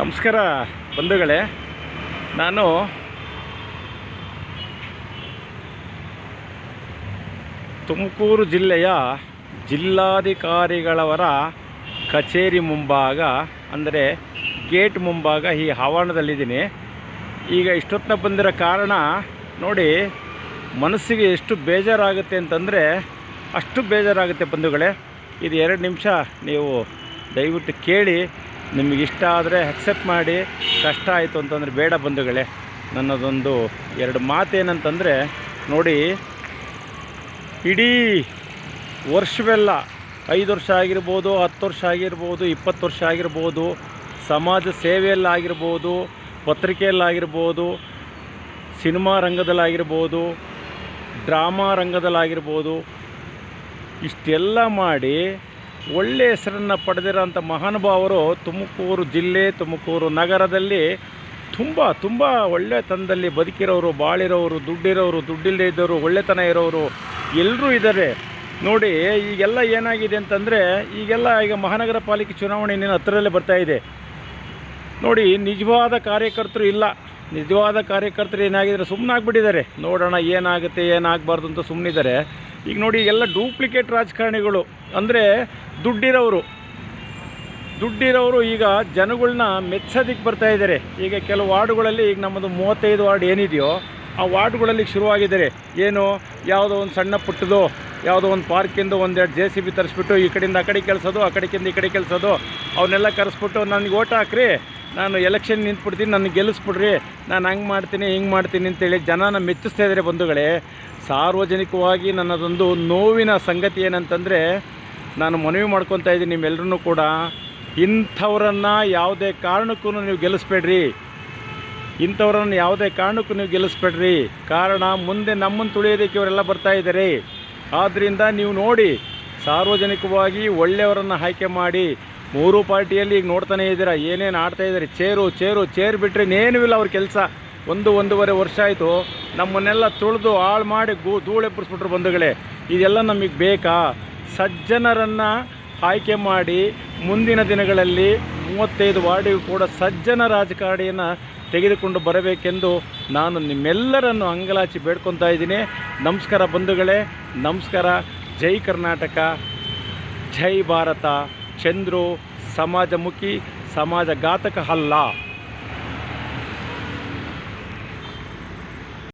ನಮಸ್ಕಾರ ಬಂಧುಗಳೇ. ನಾನು ತುಮಕೂರು ಜಿಲ್ಲೆಯ ಜಿಲ್ಲಾಧಿಕಾರಿಗಳವರ ಕಚೇರಿ ಮುಂಭಾಗ, ಅಂದರೆ ಗೇಟ್ ಮುಂಭಾಗ ಈ ಆವರಣದಲ್ಲಿದ್ದೀನಿ. ಈಗ ಇಷ್ಟೊತ್ತಿನ ಬಂದಿರೋ ಕಾರಣ ನೋಡಿ, ಮನಸ್ಸಿಗೆ ಎಷ್ಟು ಬೇಜಾರಾಗುತ್ತೆ ಅಂತಂದರೆ ಅಷ್ಟು ಬೇಜಾರಾಗುತ್ತೆ ಬಂಧುಗಳೇ. ಇದು ಎರಡು ನಿಮಿಷ ನೀವು ದಯವಿಟ್ಟು ಕೇಳಿ ನಿಮಗೆ ಇಷ್ಟ ಆದರೆ ಅಕ್ಸೆಪ್ಟ್ ಮಾಡಿ ಕಷ್ಟ ಆಯಿತು ಅಂತಂದರೆ ಬೇಡ ಬಂಧುಗಳೇ. ನನ್ನದೊಂದು ಎರಡು ಮಾತೇನಂತಂದರೆ, ನೋಡಿ, ಇಡೀ ವರ್ಷವೆಲ್ಲ ಐದು ವರ್ಷ ಆಗಿರ್ಬೋದು, ಹತ್ತು ವರ್ಷ ಆಗಿರ್ಬೋದು, ಇಪ್ಪತ್ತು ವರ್ಷ ಆಗಿರ್ಬೋದು, ಸಮಾಜ ಸೇವೆಯಲ್ಲಾಗಿರ್ಬೋದು, ಪತ್ರಿಕೆಯಲ್ಲಾಗಿರ್ಬೋದು, ಸಿನಿಮಾ ರಂಗದಲ್ಲಾಗಿರ್ಬೋದು, ಡ್ರಾಮಾ ರಂಗದಲ್ಲಾಗಿರ್ಬೋದು, ಇಷ್ಟೆಲ್ಲ ಮಾಡಿ ಒಳ್ಳೆ ಹೆಸರನ್ನು ಪಡೆದಿರೋಂಥ ಮಹಾನುಭಾವರು ತುಮಕೂರು ಜಿಲ್ಲೆ, ತುಮಕೂರು ನಗರದಲ್ಲಿ ತುಂಬ ತುಂಬ ಒಳ್ಳೆತನದಲ್ಲಿ ಬದುಕಿರೋರು, ಬಾಳಿರೋರು, ದುಡ್ಡಿರೋರು ದುಡ್ಡಿಲ್ಲದೆ ಇದ್ದವರು ಒಳ್ಳೆತನ ಇರೋರು ಎಲ್ಲರೂ ಇದ್ದಾರೆ. ನೋಡಿ, ಈಗೆಲ್ಲ ಏನಾಗಿದೆ ಅಂತಂದರೆ, ಈಗೆಲ್ಲ ಈಗ ಮಹಾನಗರ ಪಾಲಿಕೆ ಚುನಾವಣೆ ಇನ್ನೇನು ಹತ್ತಿರದಲ್ಲೇ ಬರ್ತಾ ಇದೆ. ನೋಡಿ, ನಿಜವಾದ ಕಾರ್ಯಕರ್ತರು ಇಲ್ಲ. ನಿಜವಾದ ಕಾರ್ಯಕರ್ತರು ಏನಾಗಿದ್ದಾರೆ ಸುಮ್ಮನೆ ಆಗ್ಬಿಟ್ಟಿದ್ದಾರೆ ನೋಡೋಣ ಏನಾಗುತ್ತೆ, ಏನಾಗಬಾರ್ದು ಅಂತ ಸುಮ್ಮನಿದ್ದಾರೆ ಈಗ ನೋಡಿ, ಎಲ್ಲ ಡೂಪ್ಲಿಕೇಟ್ ರಾಜಕಾರಣಿಗಳು, ಅಂದರೆ ದುಡ್ಡಿರೋರು. ದುಡ್ಡಿರೋರು ಈಗ ಜನಗಳನ್ನ ಮೆಚ್ಚೋದಕ್ಕೆ ಬರ್ತಾ ಇದ್ದಾರೆ ಈಗ ಕೆಲವು ವಾರ್ಡುಗಳಲ್ಲಿ ಈಗ ನಮ್ಮದು ಮೂವತ್ತೈದು ವಾರ್ಡ್ ಏನಿದೆಯೋ, ಆ ವಾರ್ಡ್ಗಳಲ್ಲಿ ಶುರುವಾಗಿದ್ದಾರೆ ಏನು? ಯಾವುದೋ ಒಂದು ಸಣ್ಣ ಪುಟ್ಟದು ಯಾವುದೋ ಒಂದು ಪಾರ್ಕಿಂದ ಒಂದೆರಡು ಜೆ ಸಿ ಬಿ ತರಿಸ್ಬಿಟ್ಟು ಈ ಕಡೆಯಿಂದ ಆ ಕಡೆ ಕೆಲಸೋದು, ಆ ಕಡೆಕಿಂದ ಈ ಕಡೆ ಕೆಲಸೋದು ಅವನ್ನೆಲ್ಲ ಕರೆಸ್ಬಿಟ್ಟು ನನಗೆ ಓಟ್ ಹಾಕ್ರಿ, ನಾನು ಎಲೆಕ್ಷನ್ ನಿಂತ್ಬಿಡ್ತೀನಿ ನನಗೆ ಗೆಲ್ಲಿಸ್ಬಿಡ್ರಿ, ನಾನು ಹಂಗೆ ಮಾಡ್ತೀನಿ, ಹಿಂಗೆ ಮಾಡ್ತೀನಿ ಅಂತೇಳಿ ಜನನ ಮೆಚ್ಚಿಸ್ತಾ ಇದ್ದಾರೆ ಬಂಧುಗಳೇ. ಸಾರ್ವಜನಿಕವಾಗಿ ನನ್ನದೊಂದು ನೋವಿನ ಸಂಗತಿ ಏನಂತಂದರೆ, ನಾನು ಮನವಿ ಮಾಡ್ಕೊತಾ ಇದ್ದೀನಿ ನಿಮ್ಮೆಲ್ಲರೂ ಕೂಡ. ಇಂಥವ್ರನ್ನು ಯಾವುದೇ ಕಾರಣಕ್ಕೂ ನೀವು ಗೆಲ್ಲಿಸ್ಬೇಡ್ರಿ. ಇಂಥವ್ರನ್ನ ಯಾವುದೇ ಕಾರಣಕ್ಕೂ ನೀವು ಗೆಲ್ಲಿಸ್ಬೇಡ್ರಿ. ಕಾರಣ ಮುಂದೆ ನಮ್ಮನ್ನು ತುಳಿಯೋದಕ್ಕೆ ಇವರೆಲ್ಲ ಬರ್ತಾ ಇದ್ದಾರೆ. ಆದ್ದರಿಂದ ನೀವು ನೋಡಿ, ಸಾರ್ವಜನಿಕವಾಗಿ ಒಳ್ಳೆಯವರನ್ನು ಆಯ್ಕೆ ಮಾಡಿ, ಮೂರು ಪಾರ್ಟಿಯಲ್ಲಿ ಈಗ ನೋಡ್ತಾನೆ ಇದ್ದೀರಾ, ಏನೇನು ಆಡ್ತಾ ಇದ್ದಾರೆ, ಚೇರು ಚೇರು, ಚೇರ್ ಬಿಟ್ಟರೆ ಇನ್ನೇನೂ ಇಲ್ಲ ಅವ್ರ ಕೆಲಸ. ಒಂದು ಒಂದೂವರೆ ವರ್ಷ ಆಯಿತು, ನಮ್ಮನ್ನೆಲ್ಲ ತುಳಿದು ಹಾಳು ಮಾಡಿ ಗೂ ಧೂಳೆಬ್ಬರಿಸ್ಬಿಟ್ರು ಬಂಧುಗಳೇ. ಇದೆಲ್ಲ ನಮಗೆ ಬೇಕಾ? ಸಜ್ಜನರನ್ನು ಆಯ್ಕೆ ಮಾಡಿ ಮುಂದಿನ ದಿನಗಳಲ್ಲಿ ಮೂವತ್ತೈದು ವಾರ್ಡಿಗೂ ಕೂಡ ಸಜ್ಜನ ರಾಜಕಾರಣಿಯನ್ನು ತೆಗೆದುಕೊಂಡು ಬರಬೇಕೆಂದು ನಾನು ನಿಮ್ಮೆಲ್ಲರನ್ನು ಅಂಗಲಾಚಿ ಬೇಡ್ಕೊತಾ ಇದ್ದೀನಿ. ನಮಸ್ಕಾರ ಬಂಧುಗಳೇ, ನಮಸ್ಕಾರ. ಜೈ ಕರ್ನಾಟಕ, ಜೈ ಭಾರತ. ಚಂದ್ರು, ಸಮಾಜಮುಖಿ, ಸಮಾಜಘಾತಕ ಅಲ್ಲ.